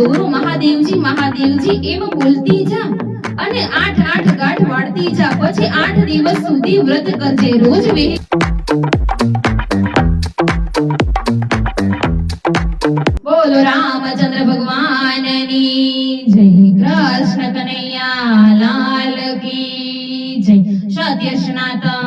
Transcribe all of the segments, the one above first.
દોરો મહાદેવજી મહાદેવજી એમ બોલતી જા અને આઠ આઠ ગાંઠ વાળતી જા. પછી આઠ દિવસ સુધી વ્રત કરજે. રોજ વહેલી બોલો રામચંદ્ર ભગવાનની જય. કૃષ્ણ કનૈયા લાલ કી જય. સત્ય સનાતન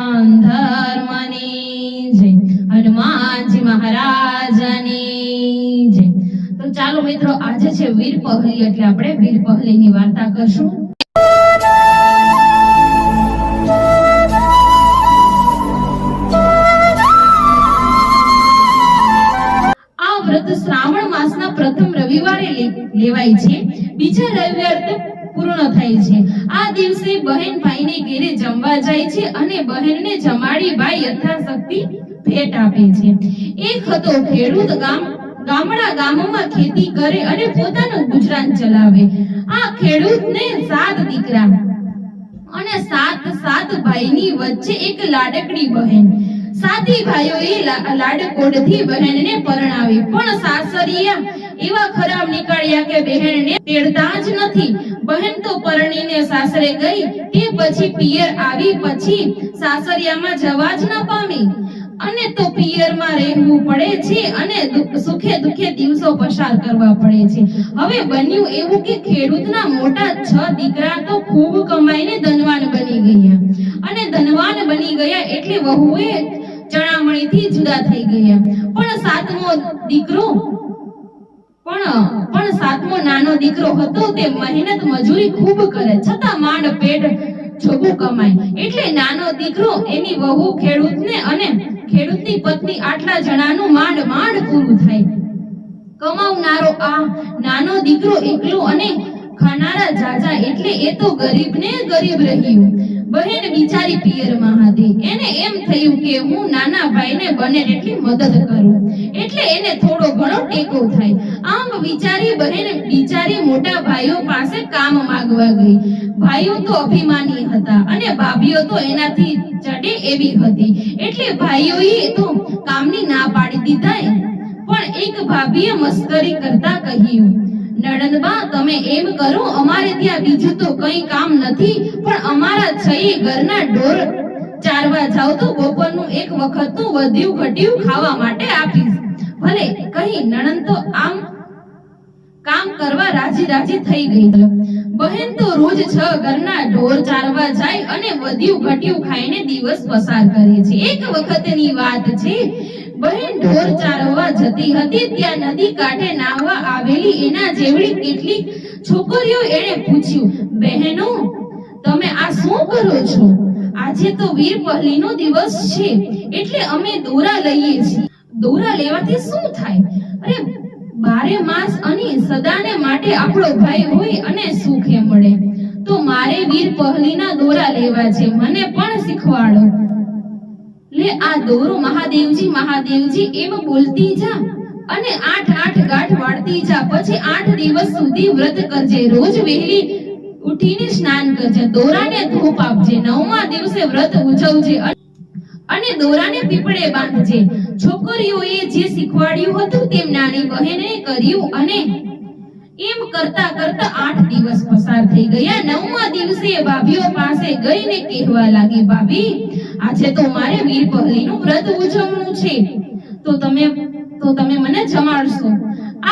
ચાલો મિત્રો, આજે છે વીર પહલી એટલે આપણે વીર પહલીની વાર્તા કરશું. પૂર્ણ થાય છે. આ દિવસે બહેન ભાઈને ઘેરે જમવા જાય છે અને બહેનને જમાડી ભાઈ યથાશક્તિ ભેટ આપે છે. એક હતો ખેડૂત ગામ ગામડા ગામોમાં ખેતી કરે અને પોતાનું ગુજરાન ચલાવે. આ ખેડૂતને સાત દીકરા અને સાત સાત ભાઈની વચ્ચે એક લાડકડી બહેન. સાતી ભાઈઓએ લાડકોડથી બહેનને પરણાવી. પણ સાસરિયા એવા ખરાબ નીકળ્યા કે બહેનને તેડતા જ નથી. બહેન તો પરણીને સાસરે ગઈ, તે પછી પિયર આવી, પછી સાસરિયામાં જવા જ ન પામી. અને તો પિયરમાં રહેવું પડે છે અને સુખે દુખે દિવસો પસાર કરવા પડે છે. હવે બન્યું એવું કે ખેડૂતના મોટા છ દીકરા તો ખૂબ કમાઈને ધનવાન બની ગયા. અને ધનવાન બની ગયા એટલે વહુએ ચણામણીથી જુદા થઈ ગયા. પણ સાતમો દીકરો, પણ પણ સાતમો નાનો દીકરો હતો તે મહેનત મજૂરી ખૂબ કરે. છતાં માંડ પેટ જોગું કમાય. એટલે નાનો દીકરો એની વહુ ખેડૂતને અને ખેડૂતની પત્ની આટલા જણાનું માંડ માંડ પૂરું થાય. કમાવનારો આ નાનો દીકરો એકલો અને ખાનારા જાજા એટલે એ તો ગરીબ ને ગરીબ રહ્યું. બહેન બિચારી પિયરમાં હતી એને એમ થયું કે હું નાના ભાઈને બને એટલી મદદ કરું. એટલે એને થોડો ઘણો ટેકો થાય. આમ વિચારી બહેન બિચારી મોટા ભાઈઓ પાસે કામ માંગવા ગઈ. ભાઈઓ તો અભિમાની હતા અને ભાભીઓ તો એનાથી ચડે એવી હતી. એટલે ભાઈઓએ તો કામની ના પાડી દીધા પણ એક ભાભીએ મસ્કરી કરતા કહ્યું નણંદબા તમે એમ કરો, અમારે ત્યાં બીજું તો કંઈ કામ નથી, પણ અમારા છઈએ ઘરના ઢોર ચારવા જાવ તો બપોરનું એક વખતનું વધ્યું ઘટ્યું ખાવા માટે આપીશ. ભલે, કહી નણંદ તો આમ કામ કરવા રાજી રાજી થઈ ગઈ. બહેન તો રોજ છ ઘરના ઢોર ચારવા જાય અને વધ્યું ઘટ્યું ખાઈને દિવસ પસાર કરે છે. એક વખતની વાત છે બહેન ઢોર ચારવા જતી હતી, ત્યાં નદી કાંઠે નાહવા આવેલી એના જેવડી કેટલીક છોકરીઓ એણે પૂછ્યું, બહેનો, તમે આ શું કરો છો? આજે તો વીર પહલીનો દિવસ છે, એટલે અમે દોરા લઈએ છીએ. દોરા લેવાથી શું થાય? અરે, બારે માસ અને સદાને માટે આપણો ભાઈ હોય અને સુખે મળે. તો મારે વીર પહેલીના દોરા લેવા છે, મને પણ શીખવાડો. લે, આ દોરો મહાદેવજી મહાદેવજી એમ બોલતી જા અને આઠ આઠ ગાંઠ વાળતી જા. પછી આઠ દિવસ સુધી વ્રત કરજે. રોજ વહેલી ઉઠીને સ્નાન કરજે. દોરાને ધૂપ આપજે. નવમા દિવસે વ્રત ઉજવજે અને દોરાને પીપળે બાંધજે. છોકરીઓએ જે શીખવાડ્યું હતું તેમ નાની બહેને કર્યું અને એમ કરતા કરતા આઠ દિવસ પસાર થઈ ગયા. નવમા દિવસે ભાભીઓ પાસે ગઈને કહેવા લાગી, ભાભી, આજે તો મારે વીર પહલીનું વ્રત ઉજવવું છે. તો તમે તો તમે મને જમાડશો.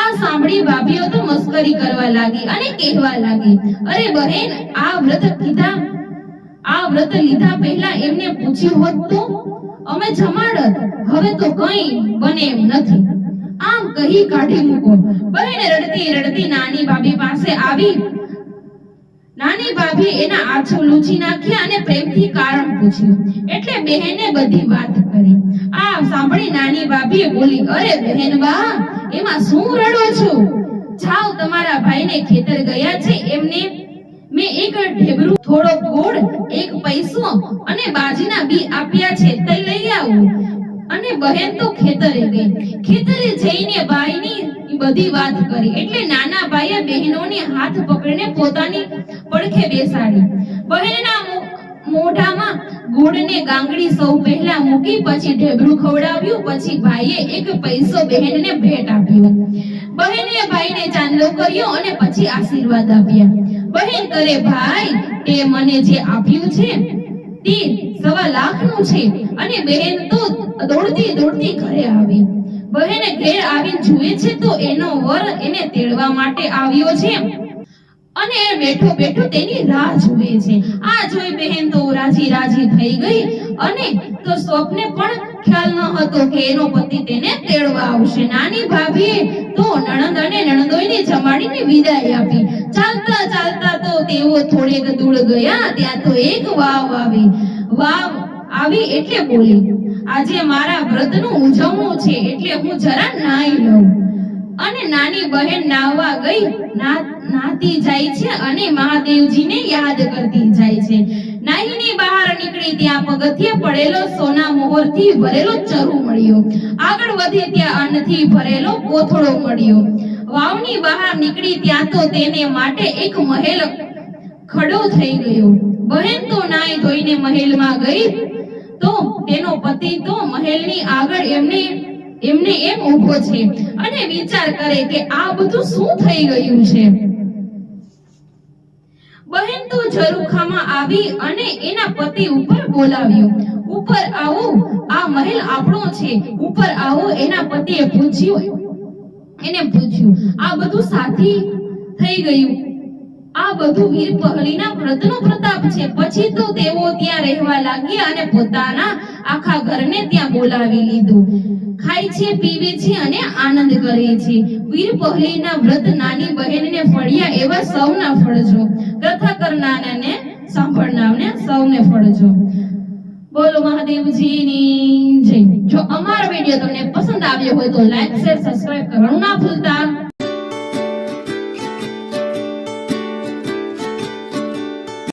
આ સાંભળી ભાભીઓ તો મસ્કરી કરવા લાગી અને કહેવા લાગી, અરે બહેન, આ વ્રત કીધા, આ વ્રત લીધા પહેલા એમને પૂછ્યું હોત તો? અમે જમાડત, હવે તો કંઈ બને એમ નથી. આમ કહી કાઢી મૂકો. બહેન રડતી રડતી નાની ભાભી પાસે આવી. નાની ભાભી એના આંસુ લૂછી નાખ્યા અને પ્રેમથી કારણ પૂછ્યું. એટલે બહેને બધી વાત કરી. આ સાંભળી નાની ભાભી બોલી, અરે બહેન બા, એમાં શું રડો છો? જાઓ તમારા ભાઈને ખેતર ગયા છે એમને. મેં એક ઢેબરું થોડો ગોળ, એક પૈસો અને બાજીના બી આપ્યા છે તે લઈ આવો. અને બહેન તો ખેતરે ગઈ. ખેતરે જઈને ભાઈની બધી વાત કરી. એટલે નાના ભાઈએ બહેનોને હાથ પકડીને પોતાની પડખે બેસાડી. બહેનના મોઢામાં ગોળને ગાંગડી સૌ પહેલા મૂકી, પછી ઢેબરું ખવડાવ્યું, પછી ભાઈએ એક પૈસો બહેનને ભેટ આપ્યો. બહેને ભાઈને ચાંદલો કર્યો અને પછી આશીર્વાદ આપ્યા. બહેન કરે, ભાઈ, તે મને જે આપ્યું છે તે સવા લાખનું છે અને બહેન તો દોડતી દોડતી ઘરે આવી. બહેને ઘેર આવીને જુએ છે તો એનો વર એને તેડવા માટે આવ્યો છે. અને એ બેઠો બેઠો તેની રાહ જુએ છે. આ જોઈ બહેન તો રાજી રાજી થઈ ગઈ અને તો સ્વપ્ને પણ ખ્યાલ ન હતો કે એનો પતિ તેને તેડવા આવશે. નાની ભાભીએ તો નણંદ અને નણંદોઈને જમાડીને વિદાય આપી. ચાલતા ચાલતા તો તેઓ થોડેક દૂર ગયા. ત્યાં તો એક વાવ આવી. વાવ આવી એટલે બોલી, આજે મારા વ્રતનું ઉજવણું છે એટલે હું જરા નાઈ લઉં. અને નાની બહેન નાહવા ગઈ. ના- નાહતી જાય છે અને મહાદેવજીને યાદ કરતી જાય છે. નાહીને બહાર નીકળી ત્યાં પગથિયે પડેલો સોના મોહરથી ભરેલો ચરુ મળ્યો. આગળ વધે ત્યાં અન્નથી ભરેલો કોથળો મળ્યો. વાવની બહાર નીકળી ત્યાં તો તેને માટે એક મહેલ ખડો થઈ ગયો. બહેન તો નાય ધોઈને મહેલમાં ગઈ. તો તેનો પતિ તો મહેલની આગળ એમને એમને એમ ઊભો છે અને વિચાર કરે કે આ બધું શું થઈ ગયું છે? બહેન તો ઝરૂખામાં આવી અને એના પતિ ઉપર બોલાવ્યો. ઉપર આવો, આ મહેલ આપણો છે. ઉપર આવો, એના પતિએ પૂછ્યું. એને પૂછ્યું, આ બધું સાથી થઈ ગયું. આ બધું વીર પહલીના વ્રતનો પ્રતાપ છે. પછી તો તેઓ ત્યાં રહેવા લાગ્યા અને પોતાના આખા ઘરને ત્યાં બોલાવી લીધું. ખાય છે, પીવે છે અને આનંદ કરે છે. વીર પહલીના વ્રત નાની બહેનને ફળ્યા એવા સૌના ફળજો. કથા કરનારને સાંભળનારને સૌને ફળજો. બોલો મહાદેવજીની જય. જો અમારો વીડિયો તમને પસંદ આવ્યો હોય તો લાઈક શેર સબસ્ક્રાઇબ કરવાનું ના ભૂલતા.